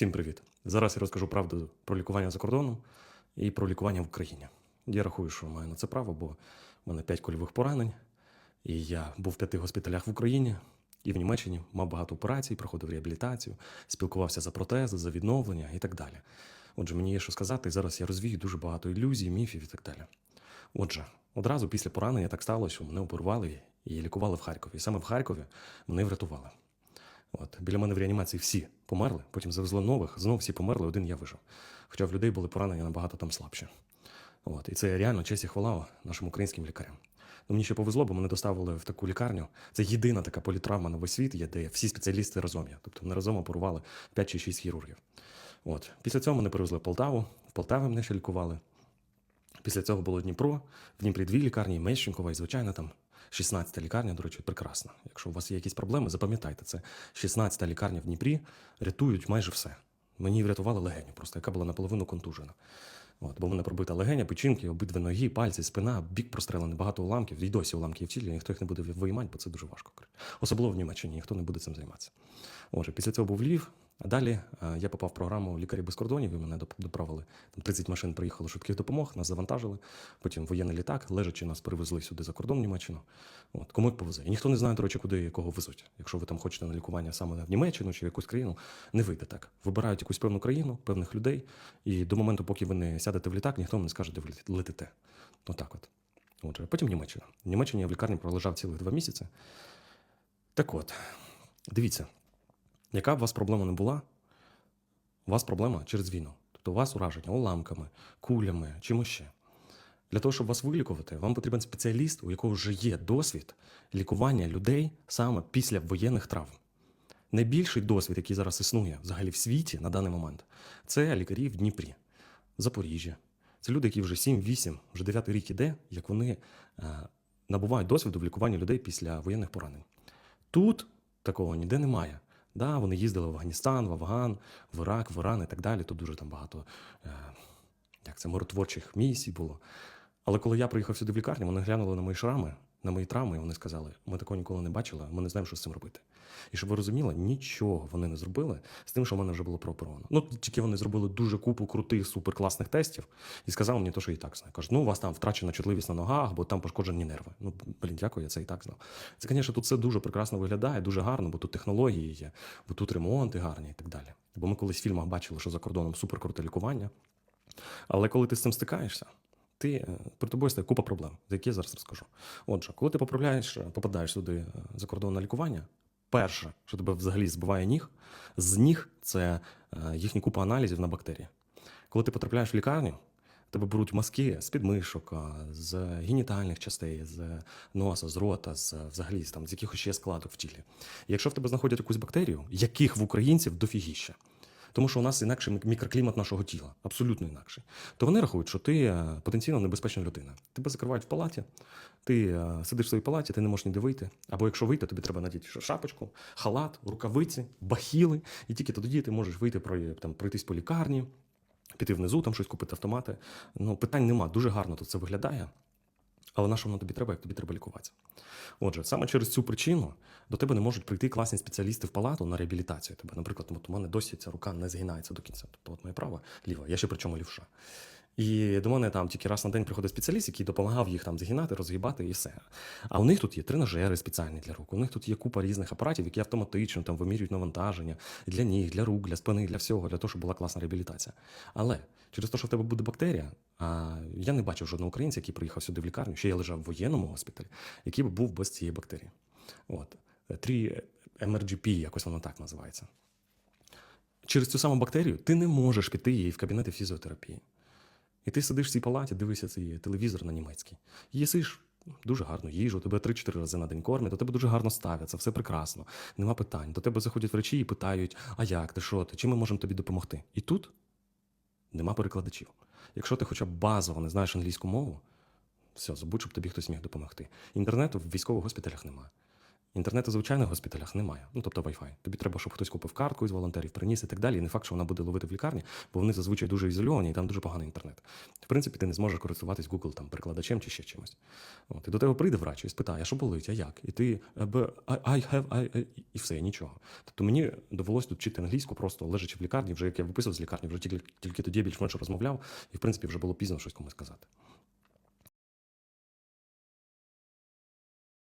Всім привіт! Зараз я розкажу правду про лікування за кордоном і про лікування в Україні. Я рахую, що маю на це право, бо в мене 5 кольових поранень, і я був в п'яти госпіталях в Україні і в Німеччині, мав багато операцій, проходив реабілітацію, спілкувався за протези, за відновлення і так далі. Отже, мені є що сказати, і зараз я розвію дуже багато ілюзій, міфів і так далі. Отже, одразу після поранення так сталося, що мене оперували і лікували в Харкові. І саме в Харкові мене врятували. От біля мене в реанімації всі померли, потім завезли нових, знов всі померли, один я вижив. Хоча в людей були поранення набагато там слабші. От, і це реально честь і хвала нашим українським лікарям. Ну, мені ще повезло, бо мене доставили в таку лікарню. Це єдина така політравма на весь світ, є, де всі спеціалісти разом є. Тобто мене разом оперували 5 чи 6 хірургів. От. Після цього мене перевезли в Полтаву, в Полтаві мене ще лікували. Після цього було Дніпро, в Дніпрі дві лікарні, Мещенкова і, звичайно, там 16-та лікарня, до речі, прекрасна. Якщо у вас є якісь проблеми, запам'ятайте це. 16-та лікарня в Дніпрі рятують майже все. Мені врятували легеню, просто яка була наполовину контужена. От, бо мене пробита легеня, печінки, обидві ноги, пальці, спина, бік прострелений, багато уламків. І досі уламки в тілі, ніхто їх не буде виймати, бо це дуже важко. Особливо в Німеччині, ніхто не буде цим займатися. Отже, після цього був Львів, а далі е, я попав в програму Лікарі без кордонів, і мене доправили. Там 30 машин приїхало швидких допомог, нас завантажили. Потім воєнний літак, лежачи нас привезли сюди за кордон в Німеччину. От, кому повезе. І ніхто не знає, до речі, куди і кого везуть. Якщо ви там хочете на лікування саме в Німеччину чи в якусь країну, не вийде так. Вибирають якусь певну країну, певних людей, і до моменту, поки ви не сядете в літак, ніхто вам не скаже, де ви лет- летите. Отак от. Отже, потім Німеччина. В Німеччині я в лікарні пролежав цілих два місяці. Так от, дивіться, яка б у вас проблема не була, у вас проблема через війну. Тобто у вас ураження уламками, кулями, чимось ще. Для того, щоб вас вилікувати, вам потрібен спеціаліст, у якого вже є досвід лікування людей саме після воєнних травм. Найбільший досвід, який зараз існує взагалі в світі на даний момент, це лікарі в Дніпрі, Запоріжжя. Це люди, які вже 7-8, вже 9 рік іде, як вони е, набувають досвіду в лікуванні людей після воєнних поранень. Тут такого ніде немає. Да, вони їздили в Афганістан, в Афган, в Ірак, в Іран і так далі. Тут дуже там багато е, як це, миротворчих місій було. Але коли я приїхав сюди в лікарню, вони глянули на мої шрами, на мої травми, і вони сказали: ми такого ніколи не бачили, ми не знаємо, що з цим робити. І щоб ви розуміли, нічого вони не зробили з тим, що в мене вже було прооперовано. Ну, тільки вони зробили дуже купу крутих, суперкласних тестів і сказали мені те, що і так знаю. Кажуть, ну у вас там втрачена чутливість на ногах, бо там пошкоджені нерви. Ну, блін, дякую, я це і так знав. Це, звісно, тут все дуже прекрасно виглядає, дуже гарно, бо тут технології є, бо тут ремонти гарні і так далі. Бо ми колись в фільмах бачили, що за кордоном суперкруте лікування. Але коли ти з цим стикаєшся, ти е, при тобою стає купа проблем, за які я зараз розкажу. Отже, коли ти поправляєш, е, попадаєш сюди е, за кордон на лікування, перше, що тебе взагалі збиває ніг, з ніг це їхня купа аналізів на бактерії. Коли ти потрапляєш в лікарню, тебе беруть мазки з підмишок, з генітальних частей, з носа, з рота, з взагалі там, з якихось ще складок в тілі. І якщо в тебе знаходять якусь бактерію, яких в українців дофігіще, тому що у нас інакший мікроклімат нашого тіла, абсолютно інакший. То вони рахують, що ти е, потенційно небезпечна людина. Тебе закривають в палаті, ти е, сидиш в своїй палаті, ти не можеш ніде вийти. Або якщо вийти, тобі треба надіти шапочку, халат, рукавиці, бахіли, і тільки тоді ти можеш вийти про- там, пройтись по лікарні, піти внизу, там щось купити автомати. Ну, питань нема. Дуже гарно тут це виглядає. Але на що воно тобі треба, як тобі треба лікуватися? Отже, саме через цю причину до тебе не можуть прийти класні спеціалісти в палату на реабілітацію. Тебе, наприклад, от у мене досі ця рука не згинається до кінця. Тобто, от моя права, ліва, я ще причому лівша. І до мене там тільки раз на день приходить спеціаліст, який допомагав їх там згинати, розгибати і все. А у них тут є тренажери спеціальні для рук. У них тут є купа різних апаратів, які автоматично там вимірюють навантаження для ніг, для рук, для спини, для всього, для того, щоб була класна реабілітація. Але через те, що в тебе буде бактерія, а я не бачив жодного українця, який приїхав сюди в лікарню, ще я лежав в воєнному госпіталі, який би був без цієї бактерії. От. 3 MRGP, якось воно так називається. Через цю саму бактерію ти не можеш піти її в кабінети фізіотерапії. І ти сидиш в цій палаті, дивишся цей телевізор на німецький. Їсиш дуже гарну їжу, тебе 3-4 рази на день кормять, до тебе дуже гарно ставляться, все прекрасно, нема питань. До тебе заходять врачі і питають: а як ти, що ти, чим ми можемо тобі допомогти? І тут нема перекладачів. Якщо ти хоча б базово не знаєш англійську мову, все, забудь, щоб тобі хтось міг допомогти. Інтернету в військових госпіталях немає. Інтернету в звичайних госпіталях немає. Ну тобто Wi-Fi. Тобі треба, щоб хтось купив картку із волонтерів, приніс і так далі. І не факт, що вона буде ловити в лікарні, бо вони зазвичай дуже ізольовані і там дуже поганий інтернет. В принципі, ти не зможеш користуватись Google там перекладачем чи ще чимось. От, і до тебе прийде врач і спитає, а що болить, а як? І ти е, I, have, I, і все, нічого. Тобто мені довелось тут вчити англійську, просто лежачи в лікарні, вже як я виписав з лікарні, вже тільки, тільки тоді більш-менш розмовляв, і в принципі вже було пізно щось комусь сказати.